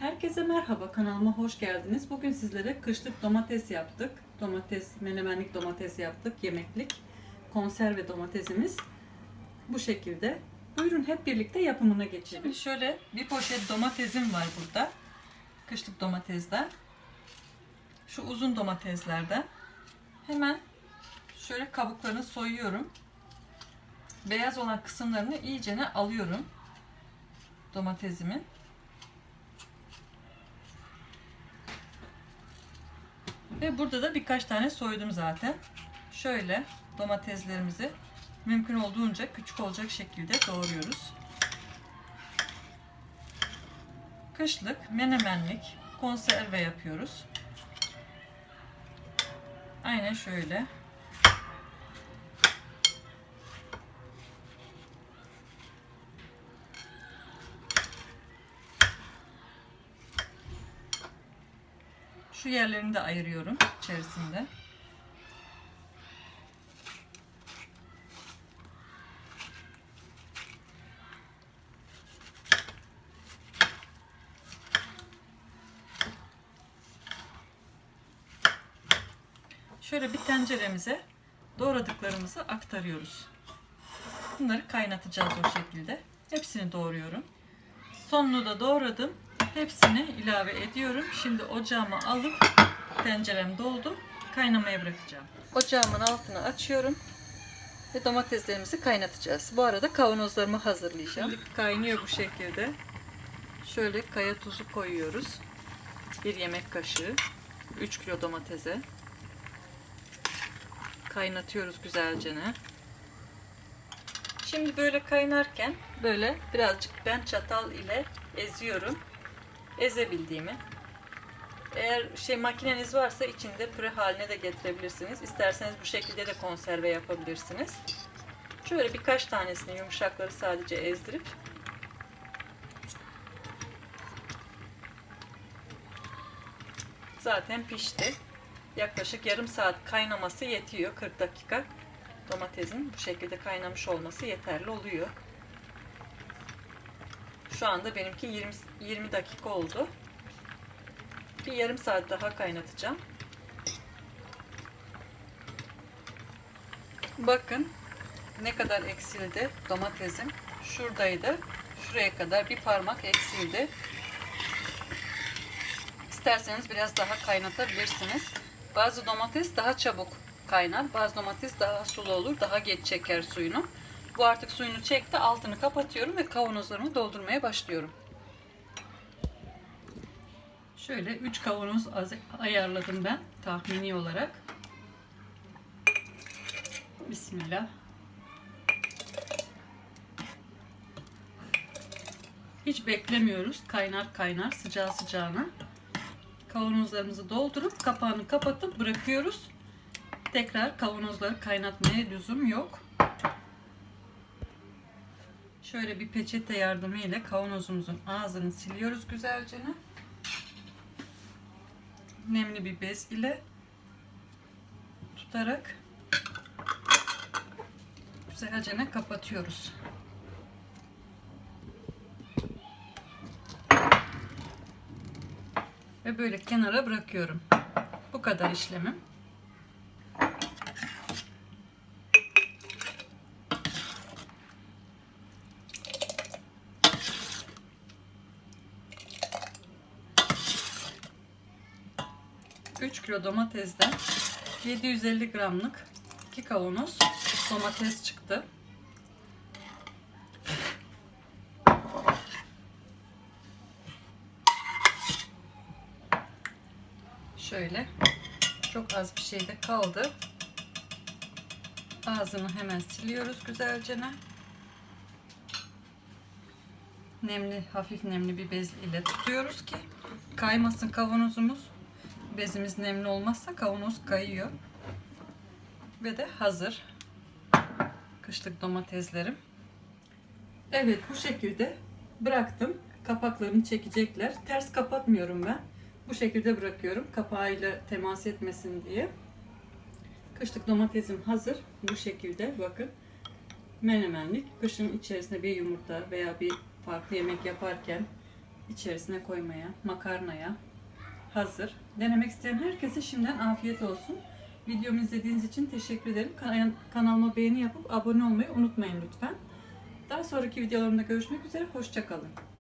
Herkese merhaba kanalıma hoş geldiniz. Bugün sizlere kışlık domates yaptık. Domates, menemenlik domates yaptık. Yemeklik konserve domatesimiz bu şekilde. Buyurun hep birlikte yapımına geçelim. Şimdi şöyle bir poşet domatesim var burada. Kışlık domatesden. Şu uzun domateslerden. Hemen şöyle kabuklarını soyuyorum. Beyaz olan kısımlarını iyicene alıyorum domatesimin. Ve burada da birkaç tane soydum zaten. Şöyle domateslerimizi mümkün olduğunca küçük olacak şekilde doğruyoruz. Kışlık, menemenlik, konserve yapıyoruz. Aynen şöyle. Şu yerlerini de ayırıyorum içerisinde. Şöyle bir tenceremize doğradıklarımızı aktarıyoruz. Bunları kaynatacağız o şekilde. Hepsini doğruyorum. Sonunu da doğradım. Hepsini ilave ediyorum. Şimdi ocağıma alıp tencerem doldu. Kaynamaya bırakacağım. Ocağımın altını açıyorum. Ve domateslerimizi kaynatacağız. Bu arada kavanozlarımı hazırlayacağım. Şimdi kaynıyor bu şekilde. Şöyle kaya tuzu koyuyoruz. Bir yemek kaşığı. 3 kilo domatese. Kaynatıyoruz güzelce. Şimdi böyle kaynarken böyle birazcık ben çatal ile eziyorum. Ezebildiğimi. Eğer şey makineniz varsa içinde püre haline de getirebilirsiniz. İsterseniz bu şekilde de konserve yapabilirsiniz. Şöyle birkaç tanesini yumuşakları sadece ezdirip zaten pişti. Yaklaşık yarım saat kaynaması yetiyor. 40 dakika domatesin bu şekilde kaynamış olması yeterli oluyor. Şu anda benimki 20, 20 dakika oldu. Bir yarım saat daha kaynatacağım. Bakın ne kadar eksildi domatesim. Şuradaydı. Şuraya kadar bir parmak eksildi. İsterseniz biraz daha kaynatabilirsiniz. Bazı domates daha çabuk kaynar. Bazı domates daha sulu olur. Daha geç çeker suyunu. Bu artık suyunu çekti. Altını kapatıyorum ve kavanozlarımı doldurmaya başlıyorum. Şöyle 3 kavanoz ayarladım ben tahmini olarak. Bismillah. Hiç beklemiyoruz. Kaynar kaynar sıcağı sıcağına. Kavanozlarımızı doldurup kapağını kapatıp bırakıyoruz. Tekrar kavanozları kaynatmaya lüzum yok. Şöyle bir peçete yardımıyla kavanozumuzun ağzını siliyoruz güzelce. Nemli bir bez ile tutarak güzelce kapatıyoruz. Ve böyle kenara bırakıyorum. Bu kadar işlemim. Üç kilo domatesden 750 gramlık 2 kavanoz domates çıktı. Şöyle çok az bir şey de kaldı. Ağzını hemen siliyoruz güzelce. Nemli, hafif nemli bir bez ile tutuyoruz ki kaymasın kavanozumuz. Bezimiz nemli olmazsa kavanoz kayıyor. Ve de hazır. Kışlık domateslerim. Evet bu şekilde bıraktım. Kapaklarını çekecekler. Ters kapatmıyorum ben. Bu şekilde bırakıyorum. Kapağıyla temas etmesin diye. Kışlık domatesim hazır. Bu şekilde bakın. Menemenlik. Kışın içerisine bir yumurta veya bir farklı yemek yaparken içerisine koymaya, makarnaya hazır. Denemek isteyen herkese şimdiden afiyet olsun. Videomu izlediğiniz için teşekkür ederim. Kan- Kanalıma beğeni yapıp abone olmayı unutmayın lütfen. Daha sonraki videolarımda görüşmek üzere. Hoşçakalın.